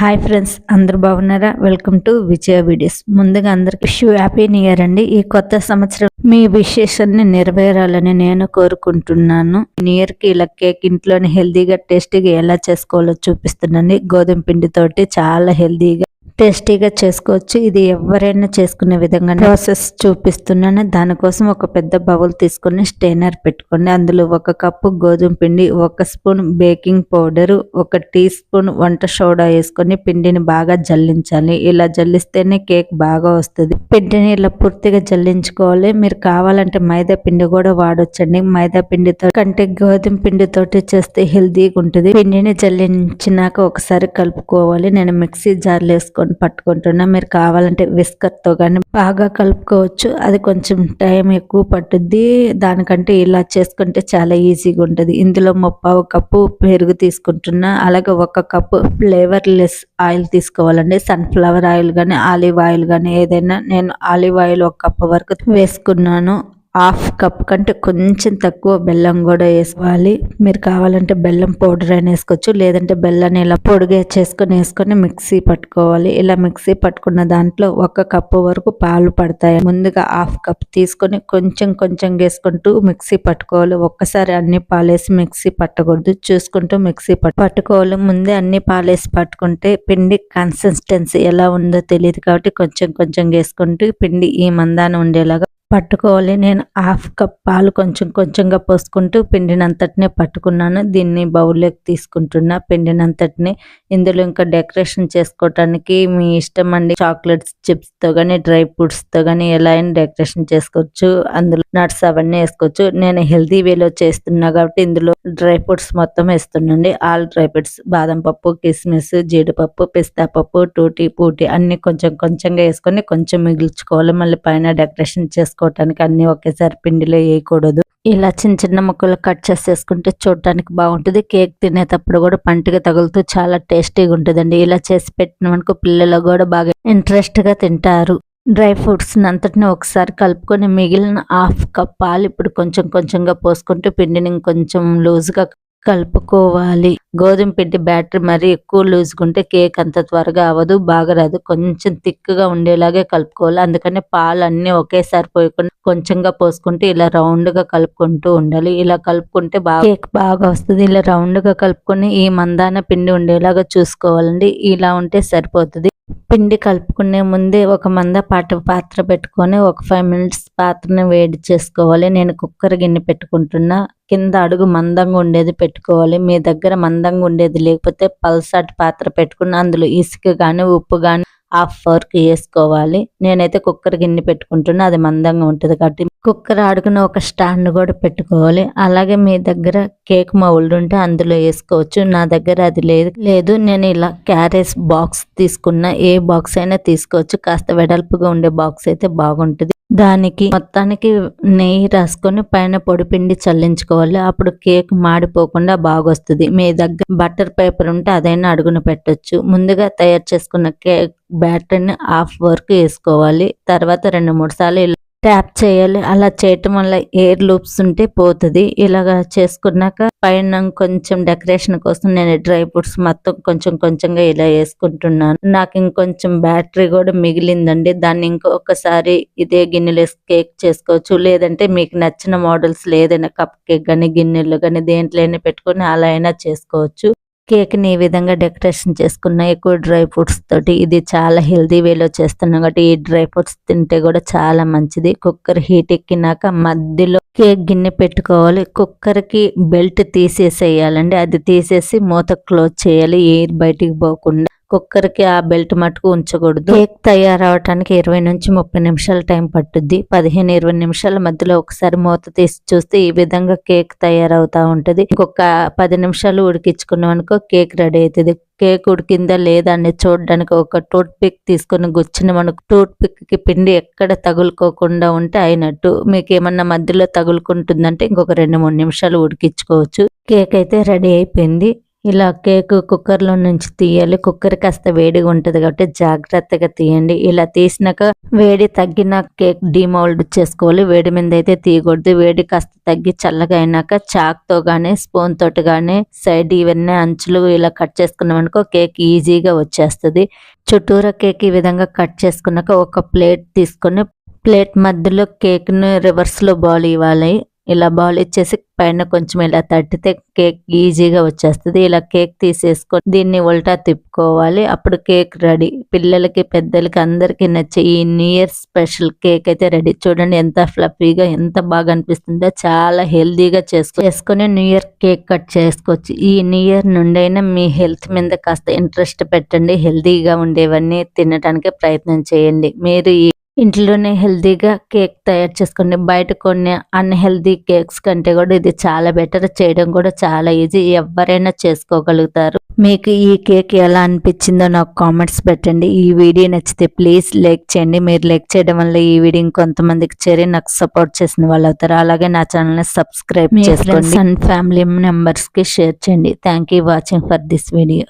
Hi friends అందరు బాగున్నారా? Welcome to Vijaya videos. ముందుగా అందరికి విష్ హ్యాపీ న్యూ ఇయర్ అండి. ఈ కొత్త సంవత్సరం మీ విశేషాన్ని నెరవేరాలని నేను కోరుకుంటున్నాను. నియర్ ఇయర్కి ఇలా కేక్ ఇంట్లోనే హెల్దీగా టేస్టీగా ఎలా చేసుకోవాలో చూపిస్తున్నాను గోధుమ పిండితోటి చాలా హెల్దీగా టేస్టీగా చేసుకోవచ్చు. ఇది ఎవరైనా చేసుకునే విధంగా ప్రాసెస్ చూపిస్తున్నాను. దానికోసం ఒక పెద్ద బౌల్ తీసుకొని స్టెయినర్ పెట్టుకోండి. అందులో ఒక కప్పు గోధుమ పిండి ఒక స్పూన్ బేకింగ్ పౌడర్ ఒక టీ స్పూన్ వంట సోడా వేసుకొని పిండిని బాగా జల్లించాలి. ఇలా జల్లిస్తేనే కేక్ బాగా వస్తుంది. పిండిని ఇలా పూర్తిగా జల్లించుకోవాలి. మీరు కావాలంటే మైదా పిండి కూడా వాడొచ్చండి. మైదా పిండితో కంటే గోధుమ పిండితోటి చేస్తే హెల్తీగా ఉంటుంది. పిండిని జల్లించినాక ఒకసారి కలుపుకోవాలి. నేను మిక్సీ జార్లు తీసుకొని పట్టుకుంటున్నా. మీరు కావాలంటే విస్కర్తో కానీ బాగా కలుపుకోవచ్చు. అది కొంచెం టైం ఎక్కువ పట్టుద్ది. దానికంటే ఇలా చేసుకుంటే చాలా ఈజీగా ఉంటుంది. ఇందులో ముప్పావు కప్పు పెరుగు తీసుకుంటున్నా. అలాగే ఒక కప్పు ఫ్లేవర్లెస్ ఆయిల్ తీసుకోవాలండి. సన్ఫ్లవర్ ఆయిల్ కానీ ఆలివ్ ఆయిల్ కానీ ఏదైనా. నేను ఆలివ్ ఆయిల్ ఒక కప్పు వరకు వేసుకున్నాను. హాఫ్ కప్ కంటే కొంచెం తక్కువ బెల్లం కూడా వేసుకోవాలి. మీరు కావాలంటే బెల్లం పౌడర్ అయినా వేసుకోవచ్చు లేదంటే బెల్లాన్ని ఇలా పొడిగా చేసుకొని వేసుకొని మిక్సీ పట్టుకోవాలి. ఇలా మిక్సీ పట్టుకున్న దాంట్లో ఒక కప్పు వరకు పాలు పడతాయి. ముందుగా హాఫ్ కప్ తీసుకొని కొంచెం కొంచెం వేసుకుంటూ మిక్సీ పట్టుకోవాలి. ఒక్కసారి అన్ని పాలేసి మిక్సీ పట్టకూడదు. చూసుకుంటూ మిక్సీ పట్టుకోవాలి. ముందే అన్ని పాలేసి పట్టుకుంటే పిండి కన్సిస్టెన్సీ ఎలా ఉందో తెలియదు కాబట్టి కొంచెం కొంచెం వేసుకుంటూ పిండి ఈ మందాన ఉండేలాగా పట్టుకోవాలి. నేను హాఫ్ కప్ పాలు కొంచెం కొంచెంగా పోసుకుంటూ పిండినంతటినే పట్టుకున్నాను. దీన్ని బౌల్లోకి తీసుకుంటున్నా. పిండినంతటిని ఇందులో ఇంకా డెకరేషన్ చేసుకోవటానికి మీ ఇష్టం అండి. చాక్లెట్స్ చిప్స్తో కానీ డ్రై ఫ్రూట్స్తో కానీ ఎలా అయినా డెకరేషన్ చేసుకోవచ్చు. అందులో నట్స్ అవన్నీ వేసుకోవచ్చు. నేను హెల్తీ వేలో చేస్తున్నా కాబట్టి ఇందులో డ్రై ఫ్రూట్స్ మొత్తం వేస్తున్నాండి ఆల్ డ్రై ఫ్రూట్స్ బాదం పప్పు కిస్మిస్ జీడిపప్పు పిస్తా పప్పు టూటీ పూటీ అన్ని కొంచెం కొంచెంగా వేసుకొని కొంచెం మిగిల్చుకోవాలి. మళ్ళీ పైన డెకరేషన్ చేసుకోవాలి చేసుకోవటానికి అన్ని ఒకేసారి పిండిలో వేయకూడదు. ఇలా చిన్న చిన్న ముక్కలు కట్ చేసేసుకుంటే చూడటానికి బాగుంటుంది. కేక్ తినేటప్పుడు కూడా పంటిగా తగులుతూ చాలా టేస్టీగా ఉంటుందండి. ఇలా చేసి పెట్టిన పిల్లలు కూడా బాగా ఇంట్రెస్ట్గా తింటారు. డ్రై ఫ్రూట్స్ అంతటిని ఒకసారి కలుపుకొని మిగిలిన హాఫ్ కప్ పాలు ఇప్పుడు కొంచెం కొంచెంగా పోసుకుంటూ పిండిని కొంచెం లూజ్గా కలుపుకోవాలి. గోధుమ పిండి బ్యాటరీ మరీ ఎక్కువ లూజుకుంటే కేక్ అంత త్వరగా అవ్వదు బాగా రాదు. కొంచెం థిక్గా ఉండేలాగే కలుపుకోవాలి. అందుకని పాలు అన్నీ ఒకేసారి పోయకుండా కొంచెంగా పోసుకుంటే ఇలా రౌండ్గా కలుపుకుంటూ ఉండాలి. ఇలా కలుపుకుంటే బాగా కేక్ బాగా వస్తుంది. ఇలా రౌండ్గా కలుపుకొని ఈ మందాన పిండి ఉండేలాగా చూసుకోవాలండి. ఇలా ఉంటే సరిపోతుంది. పిండి కలుపుకునే ముందే ఒక మంద పాట పాత్ర పెట్టుకొని ఒక ఫైవ్ మినిట్స్ పాత్రని వేడి చేసుకోవాలి. నేను కుక్కర్ గిన్నె పెట్టుకుంటున్నా. కింద అడుగు మందంగా ఉండేది పెట్టుకోవాలి. మీ దగ్గర మంద అందంగా ఉండేది. లేకపోతే పల్సాటి పాత్ర పెట్టుకుని అందులో ఇసుక కానీ ఉప్పు కానీ హాఫ్ వర్క్ వేసుకోవాలి. నేనైతే కుక్కర్ గిన్నె పెట్టుకుంటున్నా అది మందంగా ఉంటుంది కాబట్టి. కుక్కర్ ఆడుకున్న ఒక స్టాండ్ కూడా పెట్టుకోవాలి. అలాగే మీ దగ్గర కేక్ మౌల్డ్ ఉంటే అందులో వేసుకోవచ్చు. నా దగ్గర అది లేదు. లేదు నేను ఇలా క్యారేజ్ బాక్స్ తీసుకున్న ఏ బాక్స్ అయినా తీసుకోవచ్చు. కాస్త వెడల్పుగా ఉండే బాక్స్ అయితే బాగుంటుంది. దానికి మొత్తానికి నెయ్యి రాసుకొని పైన పొడిపిండి చల్లించుకోవాలి. అప్పుడు కేక్ మాడిపోకుండా బాగొస్తుంది. మీ దగ్గర బటర్ పేపర్ ఉంటే అదైనా అడుగున పెట్టొచ్చు. ముందుగా తయారు చేసుకున్న కేక్ బ్యాటర్ని హాఫ్ వర్క్ వేసుకోవాలి. తర్వాత రెండు మూడు సార్లు ట్యాప్ చేయాలి. అలా చేయటం వల్ల ఎయిర్ లూప్స్ ఉంటే పోతుంది. ఇలాగా చేసుకున్నాక పైన కొంచెం డెకరేషన్ కోసం నేను డ్రై ఫ్రూట్స్ మొత్తం కొంచెం కొంచెంగా ఇలా వేసుకుంటున్నాను. నాకు ఇంకొంచెం బ్యాటరీ కూడా మిగిలిందండి. దాన్ని ఇంకొకసారి ఇదే గిన్నెలు కేక్ చేసుకోవచ్చు. లేదంటే మీకు నచ్చిన మోడల్స్ లేదైనా కప్ కేక్ కానీ గిన్నెలు కానీ దేంట్లో పెట్టుకొని అలా అయినా చేసుకోవచ్చు. కేక్ని ఈ విధంగా డెకరేషన్ చేసుకున్న ఎక్కువ డ్రై ఫ్రూట్స్ తోటి ఇది చాలా హెల్దీ వేలో చేస్తున్నాం కాబట్టి ఈ డ్రై ఫ్రూట్స్ తింటే కూడా చాలా మంచిది. కుక్కర్ హీట్ ఎక్కినాక మధ్యలో కేక్ గిన్నె పెట్టుకోవాలి. కుక్కర్కి బెల్ట్ తీసేసేయాలండి. అది తీసేసి మూత క్లోజ్ చేయాలి. ఎయిర్ బయటికి పోకుండా కుక్కర్కి ఆ బెల్ట్ మట్టుకు ఉంచకూడదు. కేక్ తయారవటానికి ఇరవై నుంచి ముప్పై నిమిషాల టైం పట్టుద్ది. పదిహేను ఇరవై నిమిషాల మధ్యలో ఒకసారి మూత తీసి చూస్తే ఈ విధంగా కేక్ తయారవుతా ఉంటుంది. ఇంకొక పది నిమిషాలు ఉడికించుకున్నాం అనుకో కేక్ రెడీ అవుతుంది కేక్ ఉడికిందా లేదా అని చూడడానికి ఒక టూత్ పిక్ తీసుకుని గుచ్చిన మనకు టూత్ పిక్కి పిండి ఎక్కడ తగులుకోకుండా ఉంటే అయినట్టు. మీకు ఏమన్నా మధ్యలో తగులుకుంటుందంటే ఇంకొక రెండు మూడు నిమిషాలు ఉడికించుకోవచ్చు. కేక్ అయితే రెడీ అయిపోయింది. ఇలా కేక్ కుక్కర్లో నుంచి తీయాలి. కుక్కర్ కాస్త వేడిగా ఉంటుంది కాబట్టి జాగ్రత్తగా తీయండి. ఇలా తీసినాక వేడి తగ్గిన కేక్ డిమౌల్డ్ చేసుకోవాలి. వేడి మీద అయితే తీయకూడదు. వేడి కాస్త తగ్గి చల్లగా అయినాక చాక్తో స్పూన్ తోటి కానీ సైడ్ ఇవన్నీ అంచులు ఇలా కట్ చేసుకున్నాం అనుకో కేక్ ఈజీగా వచ్చేస్తుంది. చుట్టూరా కేక్ ఈ విధంగా కట్ చేసుకున్నాక ఒక ప్లేట్ తీసుకొని ప్లేట్ మధ్యలో కేక్ను రివర్స్లో బాల్ ఇవ్వాలి. ఇలా బౌల్ ఇచ్చేసి పైన కొంచెం ఇలా తట్టితే కేక్ ఈజీగా వచ్చేస్తుంది. ఇలా కేక్ తీసేసుకొని దీన్ని ఉల్టా తిప్పుకోవాలి. అప్పుడు కేక్ రెడీ పిల్లలకి పెద్దలకి అందరికీ నచ్చే ఈ న్యూ ఇయర్ స్పెషల్ కేక్ అయితే రెడీ చూడండి ఎంత ఫ్లఫీగా ఎంత బాగా అనిపిస్తుందో. చాలా హెల్దీగా చేసుకో చేసుకొని న్యూ ఇయర్ కేక్ కట్ చేసుకోవచ్చు. ఈ న్యూ ఇయర్ నుండి అయినా మీ హెల్త్ మీద కాస్త ఇంట్రెస్ట్ పెట్టండి. హెల్దీగా ఉండేవన్నీ తినడానికి ప్రయత్నం చేయండి. మీరు ఈ ఇంట్లోనే హెల్తీగా కేక్ తయారు చేసుకోండి బయట కొన్ని అన్హెల్దీ కేక్స్ కంటే కూడా ఇది చాలా బెటర్. చేయడం కూడా చాలా ఈజీ. ఎవరైనా చేసుకోగలుగుతారు. మీకు ఈ కేక్ ఎలా అనిపించిందో నాకు కామెంట్స్ పెట్టండి. ఈ వీడియో నచ్చితే ప్లీజ్ లైక్ చేయండి. మీరు లైక్ చేయడం వల్ల ఈ వీడియో ఇంకొంతమందికి చేరి నాకు సపోర్ట్ చేసిన వాళ్ళు అవుతారు. అలాగే నా ఛానల్ని సబ్స్క్రైబ్ చేసుకోండి. అండ్ ఫ్యామిలీ మెంబర్స్కి షేర్ చేయండి. Thank you watching for this video.